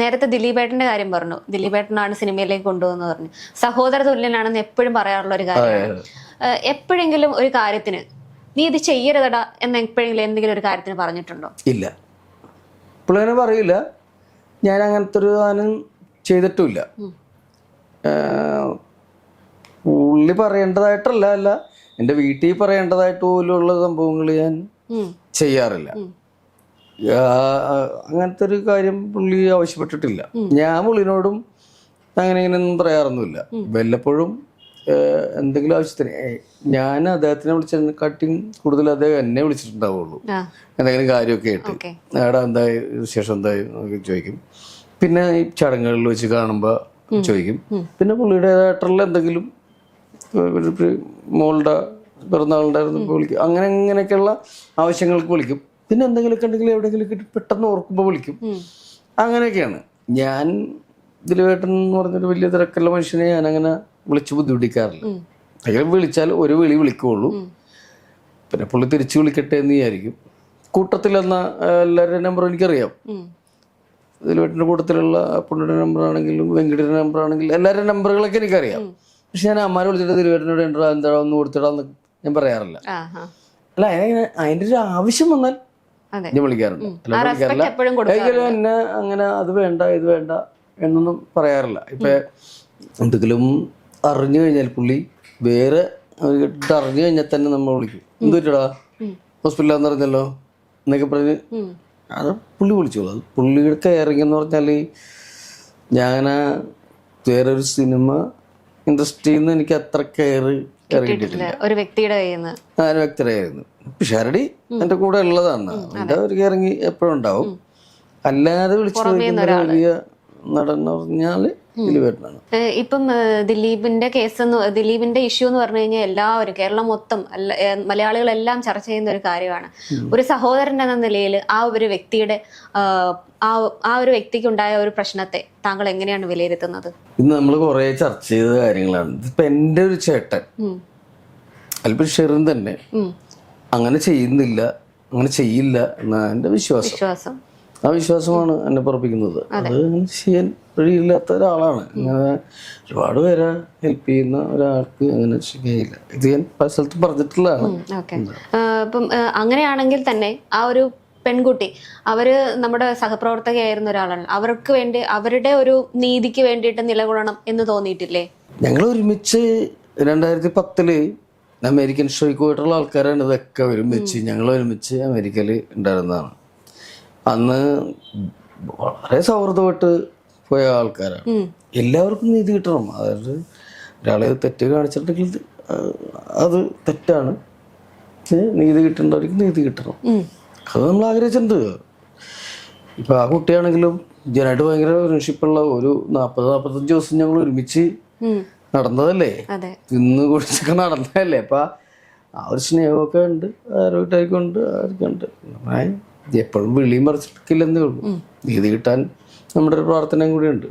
നേരത്തെ ദിലീപേട്ടന്റെ കാര്യം പറഞ്ഞു. ദിലീപേട്ടനാണ് സിനിമയിലേക്ക് കൊണ്ടുവന്ന് പറഞ്ഞു. സഹോദര തുല്യനാണെന്ന് എപ്പോഴും പറയാറുള്ള ഒരു കാര്യമാണ്. എപ്പോഴെങ്കിലും ഒരു കാര്യത്തിന് നീ ഇത് ചെയ്യരുതടാ എന്ന് എപ്പോഴെങ്കിലും എന്തെങ്കിലും ഒരു കാര്യത്തിന് പറഞ്ഞിട്ടുണ്ടോ? ഇല്ല. പുള്ളിനെ പറയില്ല. ഞാൻ അങ്ങനത്തെ ഒരു സാധനം ചെയ്തിട്ടുമില്ല. ഏഹ് പുള്ളി പറയേണ്ടതായിട്ടല്ല അല്ല. എന്റെ വീട്ടിൽ പറയേണ്ടതായിട്ട് പോലുള്ള സംഭവങ്ങൾ ഞാൻ ചെയ്യാറില്ല. അങ്ങനത്തെ ഒരു കാര്യം പുള്ളി ആവശ്യപ്പെട്ടിട്ടില്ല. ഞാൻ പുള്ളിനോടും അങ്ങനെ ഇങ്ങനെയൊന്നും പറയാറൊന്നുമില്ല. വല്ലപ്പോഴും എന്തെങ്കിലും ആവശ്യത്തിന് ഞാൻ അദ്ദേഹത്തിനെ വിളിച്ചതിനെക്കാട്ടിയും കൂടുതൽ അദ്ദേഹം എന്നെ വിളിച്ചിട്ടുണ്ടാവുള്ളൂ. എന്തെങ്കിലും കാര്യമൊക്കെ ആയിട്ട്. എടാ എന്തായി? വിശേഷം എന്തായി? ചോദിക്കും. പിന്നെ ഈ ചടങ്ങുകളിൽ വെച്ച് കാണുമ്പോൾ ചോദിക്കും. പിന്നെ പുള്ളിയുടേതായിട്ടുള്ള എന്തെങ്കിലും മോളുടെ പിറന്നാളുണ്ടായിരുന്നു വിളിക്കും. അങ്ങനെ അങ്ങനെയൊക്കെയുള്ള ആവശ്യങ്ങൾക്ക് വിളിക്കും. പിന്നെ എന്തെങ്കിലുമൊക്കെ ഉണ്ടെങ്കിൽ എവിടെയെങ്കിലും പെട്ടെന്ന് ഓർക്കുമ്പോൾ വിളിക്കും. അങ്ങനെയൊക്കെയാണ്. ഞാൻ ദിലവേട്ടൻ എന്ന് പറഞ്ഞൊരു വലിയ തിരക്കുള്ള മനുഷ്യനെ ഞാൻ അങ്ങനെ വിളിച്ച് ബുദ്ധിമുട്ടിക്കാറില്ല. അയാൾ വിളിച്ചാൽ ഒരു വിളി വിളിക്കുള്ളൂ. പിന്നെ പുള്ളി തിരിച്ചു വിളിക്കട്ടെ എന്ന് വിചാരിക്കും. കൂട്ടത്തിലെന്ന എല്ലാവരുടെ നമ്പറും എനിക്കറിയാം. ദിലവേട്ടന്റെ കൂട്ടത്തിലുള്ള പുള്ളിയുടെ നമ്പർ ആണെങ്കിലും വെങ്കിടിയുടെ നമ്പർ ആണെങ്കിലും എല്ലാവരുടെ നമ്പറുകളൊക്കെ എനിക്കറിയാം. പക്ഷെ ഞാൻ അമ്മാരെ വിളിച്ചിട്ട് ദിലവേട്ടനോട് എന്താ എന്താ ഒന്ന് കൊടുത്തിടാന്ന് ഞാൻ പറയാറില്ല. അല്ല അതിന് അതിന്റെ ഒരു ആവശ്യം വന്നാൽ ഞാൻ വിളിക്കാറുണ്ട്. അല്ലാതെ വിളിക്കാറില്ല. ഒരിക്കലും എന്നെ അങ്ങനെ അത് വേണ്ട ഇത് വേണ്ട എന്നൊന്നും പറയാറില്ല. ഇപ്പൊ എന്തെങ്കിലും അറിഞ്ഞു കഴിഞ്ഞാൽ പുള്ളി വേറെ അറിഞ്ഞു കഴിഞ്ഞാൽ തന്നെ നമ്മൾ വിളിക്കും. എന്ത് പറ്റടാ ഹോസ്പിറ്റലാന്ന് പറഞ്ഞല്ലോ എന്നൊക്കെ പറഞ്ഞ് അത് പുള്ളി വിളിച്ചോളൂ. അത് പുള്ളിയുടെ കയറിങ് എന്ന് പറഞ്ഞാൽ ഞാൻ ഒരു സിനിമ ഇൻഡസ്ട്രിയിൽ നിന്ന് എനിക്ക് അത്ര കെയർ ഒരു വ്യക്തിയുടെ കയ്യിൽ നിന്ന്. കയ്യിൽ വ്യക്തരായിരുന്നു പിഷാരടി എന്റെ കൂടെ ഉള്ളതാണ്. എന്റെ ഒരു കെയറിങ് എപ്പോഴും ഉണ്ടാവും. അല്ലാതെ വിളിച്ചു വലിയ നടൻ എന്ന് പറഞ്ഞാൽ ദിലീപേട്ടനാണ് ഇപ്പം ദിലീപിന്റെ കേസ് എന്ന് ദിലീപിന്റെ ഇഷ്യൂ എന്ന് പറഞ്ഞു കഴിഞ്ഞാൽ എല്ലാവരും കേരളം മൊത്തം മലയാളികൾ എല്ലാം മലയാളികളെല്ലാം ചർച്ച ചെയ്യുന്ന ഒരു കാര്യമാണ്. ഒരു സഹോദരൻ എന്ന നിലയിൽ ആ ഒരു വ്യക്തിയുടെ ആ ആ ഒരു വ്യക്തിക്ക് ഉണ്ടായ ഒരു പ്രശ്നത്തെ താങ്കൾ എങ്ങനെയാണ് വിലയിരുത്തുന്നത്? ഇന്ന് നമ്മൾ കുറേ ചർച്ച ചെയ്ത കാര്യങ്ങളാണ്. ഇപ്പൊ എന്റെ ഒരു ചേട്ടൻ അല്പം ഷെറിൻ തന്നെ. അങ്ങനെ ചെയ്യുന്നില്ല അങ്ങനെ ചെയ്യില്ല എന്നാണ് എന്റെ വിശ്വാസം. വിശ്വാസം. ആ വിശ്വാസമാണ് എന്നെ പറപ്പിക്കുന്നത് അത്. ചെയ്യാൻ വഴിയില്ലാത്ത ഒരാളാണ്. അങ്ങനെ ഒരുപാട് പേരെ ഹെൽപ്പ് ചെയ്യുന്ന ഒരാൾക്ക് അങ്ങനെ ചെയ്യില്ല ഇത് ഞാൻ പല സ്ഥലത്ത് പറഞ്ഞിട്ടുള്ളതാണ്. ഇപ്പം അങ്ങനെയാണെങ്കിൽ തന്നെ ആ ഒരു പെൺകുട്ടി അവർ നമ്മുടെ സഹപ്രവർത്തകയായിരുന്ന ഒരാളാണ്. അവർക്ക് വേണ്ടി അവരുടെ ഒരു നീതിക്ക് വേണ്ടിയിട്ട് നിലകൊള്ളണം എന്ന് തോന്നിയിട്ടില്ലേ? ഞങ്ങൾ ഒരുമിച്ച് രണ്ടായിരത്തി പത്തിൽ അമേരിക്കൻ ഷോയ്ക്ക് പോയിട്ടുള്ള ആൾക്കാരാണ് ഇതൊക്കെ ഒരുമിച്ച്. ഞങ്ങൾ ഒരുമിച്ച് അമേരിക്കയിൽ ഉണ്ടായിരുന്നതാണ്. അന്ന് വളരെ സൗഹൃദമായിട്ട് പോയ ആൾക്കാരാണ്. എല്ലാവർക്കും നീതി കിട്ടണം. അതായത് ഒരാളെ തെറ്റ് കാണിച്ചിട്ടുണ്ടെങ്കിൽ അത് തെറ്റാണ്. നീതി കിട്ടേണ്ടവർക്ക് നീതി കിട്ടണം. അത് നമ്മൾ ആഗ്രഹിച്ചിട്ടുണ്ട്. ഇപ്പൊ ആ കുട്ടിയാണെങ്കിലും ജനായിട്ട് ഭയങ്കര ഫ്രണ്ട്ഷിപ്പുള്ള ഒരു നാൽപ്പത് നാൽപ്പത്തഞ്ച് ദിവസം ഞങ്ങൾ ഒരുമിച്ച് നടന്നതല്ലേ? ഇന്ന് കുടിച്ചൊക്കെ നടന്നതല്ലേ? അപ്പൊ ആ ഒരു സ്നേഹമൊക്കെ ഉണ്ട് ആരൊക്കെ ഉണ്ട് എപ്പോഴും വിളിയും മറിച്ചിട്ടില്ലെന്നേ ഉള്ളൂ. നീതി കിട്ടാൻ നമ്മുടെ ഒരു പ്രാർത്ഥനയും കൂടി ഉണ്ട്